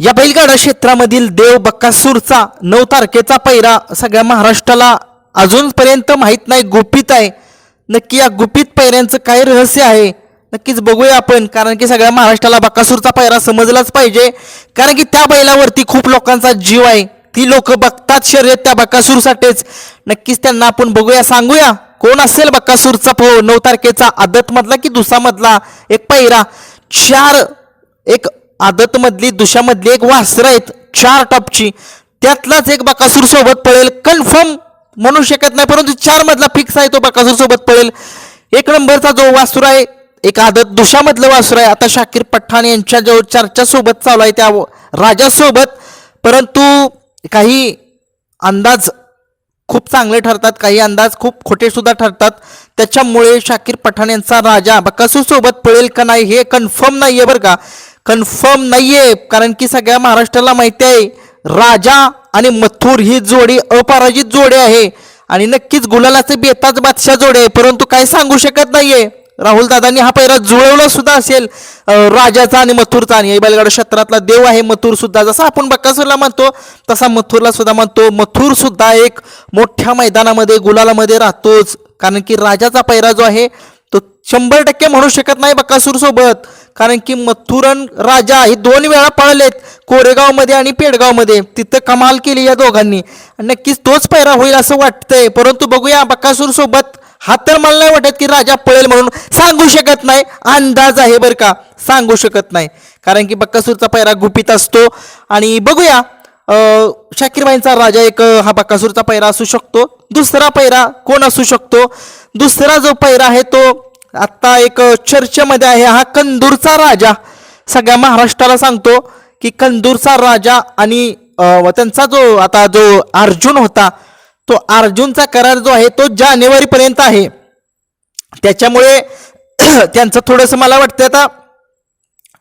या बैलगाडा क्षेत्रामधील देव बक्कासूरचा नऊ तारखेचा पैरा सगळ्या महाराष्ट्राला अजूनपर्यंत माहीत नाही गुपित आहे. नक्की या गुपित पैऱ्यांचं काय रहस्य आहे? नक्कीच बघूया आपण कारण की सगळ्या महाराष्ट्राला बक्कासूरचा पैरा समजलाच पाहिजे. कारण की त्या बैलावरती खूप लोकांचा जीव आहे. ती लोक बघतात शर्यत त्या बक्कासूरसाठीच नक्कीच त्यांना आपण बघूया सांगूया कोण असेल बक्कासूरचा पो नऊ तारखेचा आदतमधला की दुसामधला एक पैरा? चार एक आदतमधली दुशामधली एक वासर आहेत चार टॉपची. त्यातलाच एक बकासूर सोबत पळेल. कन्फर्म म्हणू शकत नाही परंतु चार मधला फिक्स आहे तो बकासूर सोबत पळेल. एक नंबरचा जो वासूर आहे एक आदत दुशामधलं वासूर आहे. आता शाकीर पठाण यांच्या जो चर्चा सोबत चालू आहे त्या राजासोबत परंतु काही अंदाज खूप चांगले ठरतात काही अंदाज खूप खोटे सुद्धा ठरतात. त्याच्यामुळे शाकीर पठाण यांचा राजा बकासूर सोबत पळेल का नाही हे कन्फर्म नाहीये बरं का. कन्फर्म नाहीये कारण की सगळ्या महाराष्ट्राला माहिती आहे राजा आणि मथुर ही जोडी अपराजित जोडी आहे. आणि नक्कीच गुलालाचे बेताज बादशाह जोडी आहे परंतु काय सांगू शकत नाहीये. राहुल दादांनी हा पैरा जुळवला सुद्धा असेल. राजाचा आणि मथुरचा आणि बैलगाडा क्षेत्रातला देव आहे मथुर सुद्धा. जसा आपण बक्कासूरला म्हणतो तसा मथुरला सुद्धा म्हणतो. मथुर सुद्धा एक मोठ्या मैदानामध्ये गुलालामध्ये राहतोच. कारण की राजाचा पैरा जो आहे शंभर टक्के म्हणू शकत नाही बकासूर सोबत कारण की मथुरन राजा हे दोन वेळा पळलेत कोरेगावमध्ये आणि पेडगावमध्ये. तिथं कमाल केली या दोघांनी. नक्कीच तोच पैरा होईल असं वाटतंय. परंतु बघूया बकासूर सोबत हा तर मला नाही वाटत की राजा पळेल म्हणून सांगू शकत नाही. अंदाज आहे बरं का. सांगू शकत नाही. कारण की बक्कासूरचा पैरा गुपित असतो. आणि बघूया शाकीरबाईंचा राजा एक हा बक्कासूरचा पैरा असू शकतो. दुसरा पैरा कोण असू शकतो? दुसरा जो पैरा आहे तो आत्ता एक चर्चेमध्ये आहे हा कंदूरचा राजा. सगळ्या महाराष्ट्राला सांगतो की कंदूरचा राजा आणि त्यांचा जो आता जो अर्जुन होता तो अर्जुनचा करार जो आहे तो जानेवारीपर्यंत आहे. त्याच्यामुळे त्यांचं थोडंसं मला वाटतं आता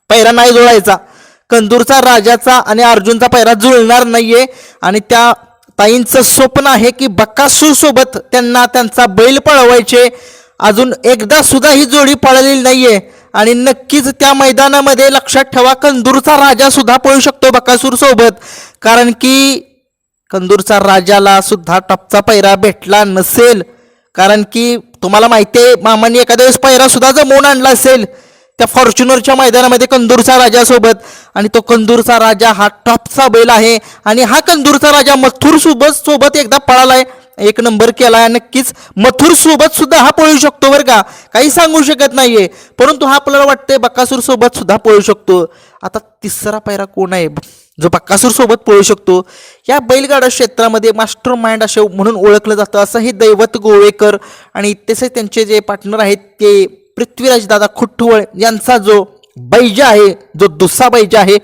पैरा नाही जुळायचा. कंदूरचा राजाचा आणि अर्जुनचा पैरा जुळणार नाहीये आणि त्या ताईंचं स्वप्न आहे की बक्कासूर सोबत त्यांना त्यांचा बैल पळवायचे. अजून एकदा सुद्धा ही जोडी पळालेली नाहीये. आणि नक्कीच त्या मैदानामध्ये लक्षात ठेवा कंदूरचा राजा सुद्धा पळू शकतो बकासूर सोबत. कारण की कंदूरचा राजाला सुद्धा टपचा पैरा भेटला नसेल. कारण की तुम्हाला माहिती आहे मामांनी एखाद्या वेळेस पैरा सुद्धा जमवून आणला असेल. त्या फॉर्च्युनरच्या मैदानामध्ये कंदूरचा राजासोबत आणि तो कंदूरचा राजा हा टॉपचा बैल आहे आणि हा कंदूरचा राजा मथुर सोबत सोबत एकदा पळालाय. एक नंबर केलाय नक्कीच मथुर सोबत सुद्धा हा पळू शकतो बरं का. काही सांगू शकत नाहीये. परंतु हा आपल्याला वाटतंय बकासूर सोबत सुद्धा पळू शकतो. आता तिसरा पायरा कोण आहे? जो बक्कासूर सोबत पळू शकतो. या बैलगाडा क्षेत्रामध्ये मास्टर माइंड असे म्हणून ओळखलं जातं असं हे दैवत गोवेकर आणि तसेच त्यांचे जे पार्टनर आहेत ते पृथ्वीराजदादा खुट्टुवळ यांचा जो बैजा आहे जो दुसरा बैजा आहे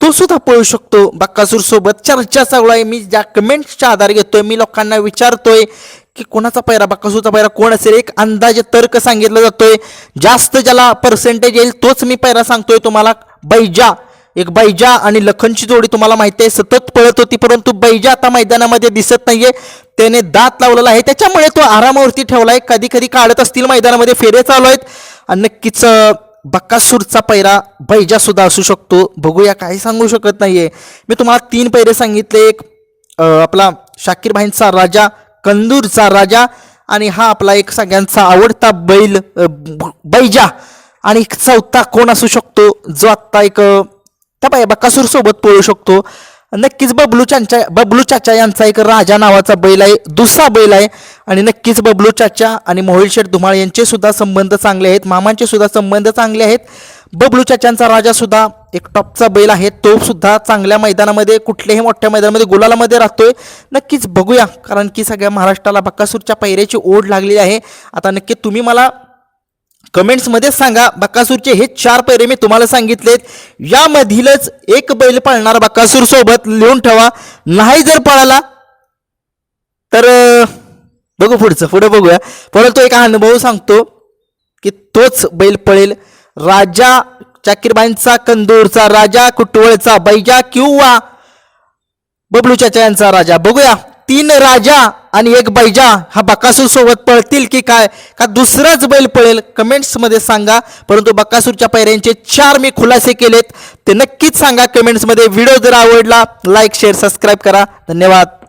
तो सुद्धा पळू शकतो. बक्कासूर सोबत चर्चा चालू आहे. मी ज्या कमेंट्सच्या आधार घेतोय मी लोकांना विचारतोय की कोणाचा पैरा बक्कासूरचा पैरा कोण असेल? एक अंदाजे तर्क सांगितला जातोय. जास्त ज्याला पर्सेंटेज येईल तोच मी पैरा सांगतोय तुम्हाला. बैजा. एक बैजा आणि लखनची जोडी तुम्हाला माहिती आहे सतत पळत होती परंतु बैजा आता मैदानामध्ये दिसत नाहीये. त्याने दात लावलेला आहे. त्याच्यामुळे तो आरामावरती ठेवलाय. कधी कधी काढत असतील मैदानामध्ये फेरे चालू आहेत. आणि नक्कीच बक्कासूरचा पैरा बैजा सुद्धा असू शकतो. बघूया काही सांगू शकत नाहीये. मी तुम्हाला तीन पैरे सांगितले. एक आपला शाकीर भाईंचा राजा कंदूरचा राजा आणि हा आपला एक सगळ्यांचा आवडता बैल बैजा. आणि एक चौथा कोण असू शकतो जो आत्ता एक त्या बाय बकासूर सोबत पळू शकतो. नक्कीच बबलू चाचा बबलू चाचा यांचा एक राजा नावाचा बैल आहे दुसरा बैल आहे. आणि नक्कीच बबलू चाचा आणि मोहिल शेठ धुमाळ यांचे सुद्धा संबंध चांगले आहेत मामांचे सुद्धा संबंध चांगले आहेत. बबलू चाचांचा राजा सुद्धा एक टॉपचा बैल आहे तो सुद्धा चांगल्या मैदानामध्ये कुठल्याही मोठ्या मैदानामध्ये गुलालामध्ये राहतोय. नक्कीच बघूया कारण की सगळ्या महाराष्ट्राला बक्कासूरच्या पैऱ्याची ओढ लागलेली आहे. आता नक्की तुम्ही मला कमेंट्समध्ये सांगा बक्कासूरचे हे चार पैरे मी तुम्हाला सांगितलेत. यामधीलच एक बैल पाळणार बक्कासूर सोबत लिहून ठेवा. नाही जर पळाला तर बघू पुढचं पुढे बघूया. परंतु एक अनुभव सांगतो की तोच बैल पळेल. राजा चाकीरबाईंचा कंदूरचा राजा कुटवळचा बैजा किंवा बबलू चाचा यांचा राजा. बघूया तीन राजा आणि एक बैजा हा बकासूर सोबत पळतील की काय का दुसराच बैल पळेल कमेंट्समध्ये सांगा. परंतु बकासूरच्या पैऱ्यांचे चार मी खुलासे केलेत. ते नक्कीच सांगा कमेंट्समध्ये. व्हिडिओ जर आवडला लाईक शेअर सबस्क्राईब करा. धन्यवाद.